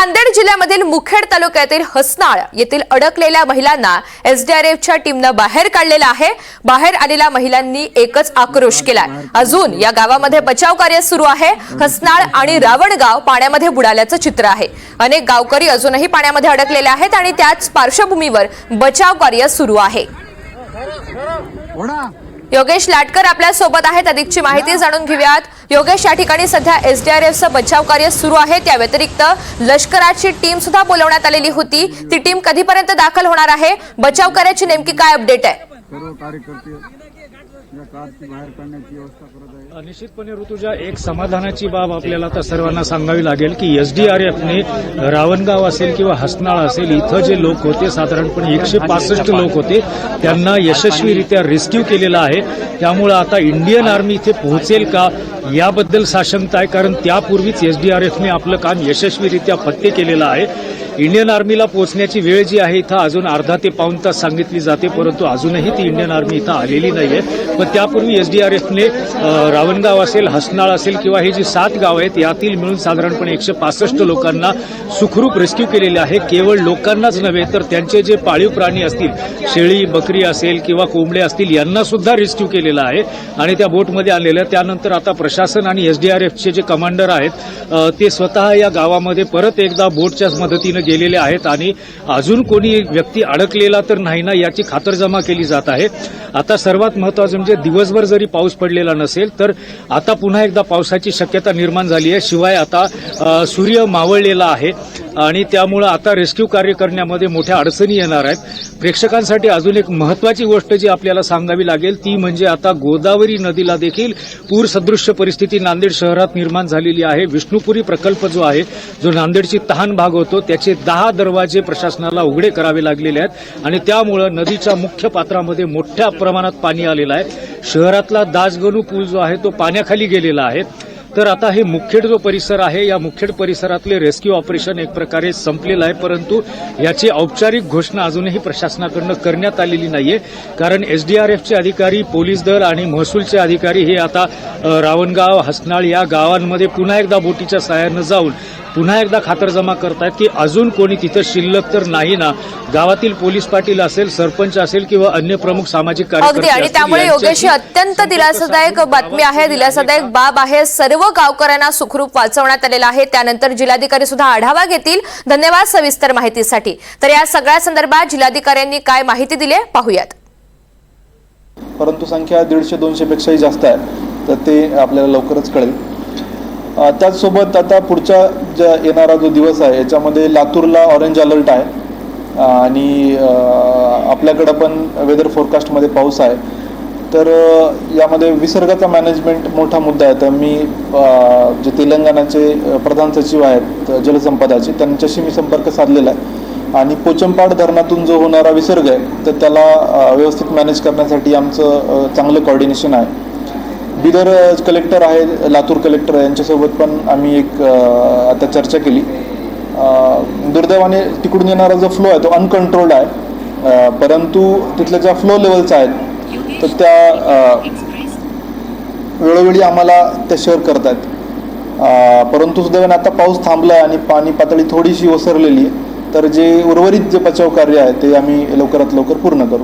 नांदेड जिल्ह्यामधील मुखेड तालुक्यातील हसनाळ येथील अडकलेल्या महिलांना एसडीआरएफच्या टीमनं बाहेर काढलेलं आहे. बाहेर आलेल्या महिलांनी एकच आक्रोश केलाय. अजून या गावामध्ये बचाव कार्य सुरू आहे. हसनाळ आणि रावणगाव पाण्यामध्ये बुडाल्याचं चित्र आहे. अनेक गावकरी अजूनही पाण्यामध्ये अडकलेले आहेत आणि त्याच पार्श्वभूमीवर बचाव कार्य सुरू आहे. योगेश लाटकर आपल्यासोबत आहेत. अधिकची माहिती जाणून घेऊयात. योगेश या ठिकाणी सध्या एसडीआरएफचं बचाव कार्य सुरू आहे. त्या व्यतिरिक्त लष्कराची टीम सुद्धा बोलवण्यात आलेली होती. ती टीम कधीपर्यंत दाखल होणार आहे? बचाव कार्याची नेमकी काय अपडेट आहे? बाहेर काढण्याची व्यवस्था करत आहे. निश्चितपणे ऋतुजा एक समाधानाची बाब आपल्याला आता सर्वांना सांगावी लागेल की एसडीआरएफने रावणगाव असेल किंवा हसनाळ असेल इथं जे लोक होते साधारणपणे एकशे पासष्ट लोक होते त्यांना यशस्वीरित्या रेस्क्यू केलेला आहे. त्यामुळं आता इंडियन आर्मी इथे पोहोचेल का याबद्दल साशंकता आहे कारण त्यापूर्वीच एसडीआरएफने आपलं काम यशस्वीरित्या पत्ते केलेलं आहे. इंडियन आर्मीला पोहोचण्याची वेळ जी आहे इथं अजून अर्धा ते पाऊण तास सांगितली जाते परंतु अजूनही ती इंडियन आर्मी इथं आलेली नाहीये. पण त्यापूर्वी एसडीआरएफने रावणगाव असेल हसनाळ असेल किंवा हे जी सात गाव आहेत यातील मिळून साधारणपणे एकशे पासष्ट लोकांना सुखरूप रेस्क्यू केलेले आहे. केवळ लोकांनाच नव्हे तर त्यांचे जे पाळीव प्राणी असतील शेळी बकरी असेल किंवा कोंबडे असतील यांना सुद्धा रेस्क्यू केलेला आहे. आणि त्या बोटमध्ये आलेलं त्यानंतर आता प्रशासन आणि एसडीआरएफचे जे कमांडर आहेत ते स्वतः या गावामध्ये परत एकदा बोटच्याच मदतीनं गेलेले आहेत आणि अजून कोणी व्यक्ती अडकलेला तर नाही ना याची खातरजमा केली जात आहे. आता सर्वात महत्वाचं म्हणजे म्हणजे दिवसभर जरी पाऊस पडलेला नसेल तर आता पुन्हा एकदा पावसाची शक्यता निर्माण झाली आहे. शिवाय आता सूर्य मावळलेला आहे. आणि त्यामुळं आता रेस्क्यू कार्य करण्यामध्ये मोठ्या अडचणी येणार आहेत. प्रेक्षकांसाठी अजून एक महत्वाची गोष्ट जी आपल्याला सांगावी लागेल ती म्हणजे आता गोदावरी नदीला देखील पूर सदृश्य परिस्थिती नांदेड शहरात निर्माण झालेली आहे. विष्णुपुरी प्रकल्प जो आहे जो नांदेडची तहान भाग होतो त्याचे दहा दरवाजे प्रशासनाला उघडे करावे लागलेले आहेत. आणि त्यामुळं नदीच्या मुख्य पात्रामध्ये मोठ्या प्रमाणात पाणी आलेलं आहे. शहरातला दासगणू पूल जो आहे तो पाण्याखाली गेलेला आहे. तर आता हे मुखेड जो परिसर आहे या मुखेड परिसरातले रेस्क्यू ऑपरेशन एक प्रकारे संपलेलं आहे परंतु याची औपचारिक घोषणा अजूनही प्रशासनाकडनं करण्यात आलेली नाहीये. कारण एसडीआरएफचे अधिकारी पोलीस दल आणि महसूलचे अधिकारी हे आता रावणगाव हसनाळ या गावांमध्ये पुन्हा एकदा बोटीच्या सहाय्यानं जाऊन पुन्हा एकदा खातरजमा करतायत की अजून कोणी तिथं शिल्लक तर नाही ना? गावातील पोलीस पाटील असेल सरपंच असेल किंवा अन्य प्रमुख सामाजिक अगदी कार्यकर्ते आणि त्यामुळे योगेश अत्यंत दिलासादायक बातमी आहे. दिलासादायक बाब आहे. सर्व गावकऱ्यांना सुखरूप वाचवण्यात आलेलं आहे. त्यानंतर जिल्हाधिकारी सुद्धा आढावा घेतील. धन्यवाद सविस्तर माहितीसाठी. तर या सगळ्या संदर्भात जिल्हाधिकाऱ्यांनी काय माहिती दिली आहे? पाहूयात. परंतु संख्या दीडशे दोनशेपेक्षाही जास्त आहे. तर ते आपल्याला लवकरच कळेल. त्याचसोबत आता पुढच्या ज्या येणारा जो दिवस आहे याच्यामध्ये लातूरला ऑरेंज अलर्ट आहे. आणि आपल्याकडं पण वेदर फोरकास्टमध्ये पाऊस आहे. तर यामध्ये विसर्गाचा मॅनेजमेंट मोठा मुद्दा आहे. तर मी जे तेलंगणाचे प्रधान सचिव आहेत जलसंपदाचे त्यांच्याशी मी संपर्क साधलेला आहे. आणि पोचंपाड धरणातून जो होणारा विसर्ग आहे तर त्याला व्यवस्थित मॅनेज करण्यासाठी आमचं चांगलं कॉर्डिनेशन आहे. बिदर कलेक्टर आहे लातूर कलेक्टर यांच्यासोबत पण आम्ही एक आता चर्चा केली. दुर्दैवाने तिकडून येणारा जो फ्लो आहे तो अनकंट्रोल्ड आहे. परंतु तिथल्या ज्या फ्लो लेवल्स आहेत तर त्या वेळोवेळी आम्हाला त्या शेअर करतात आहेत परंतु सुदैवाने आता पाऊस थांबला आहे आणि पाणी पातळी थोडीशी ओसरलेली आहे तर जे उर्वरित जे बचाव कार्य आहे ते आम्ही लवकरात लवकर पूर्ण करू.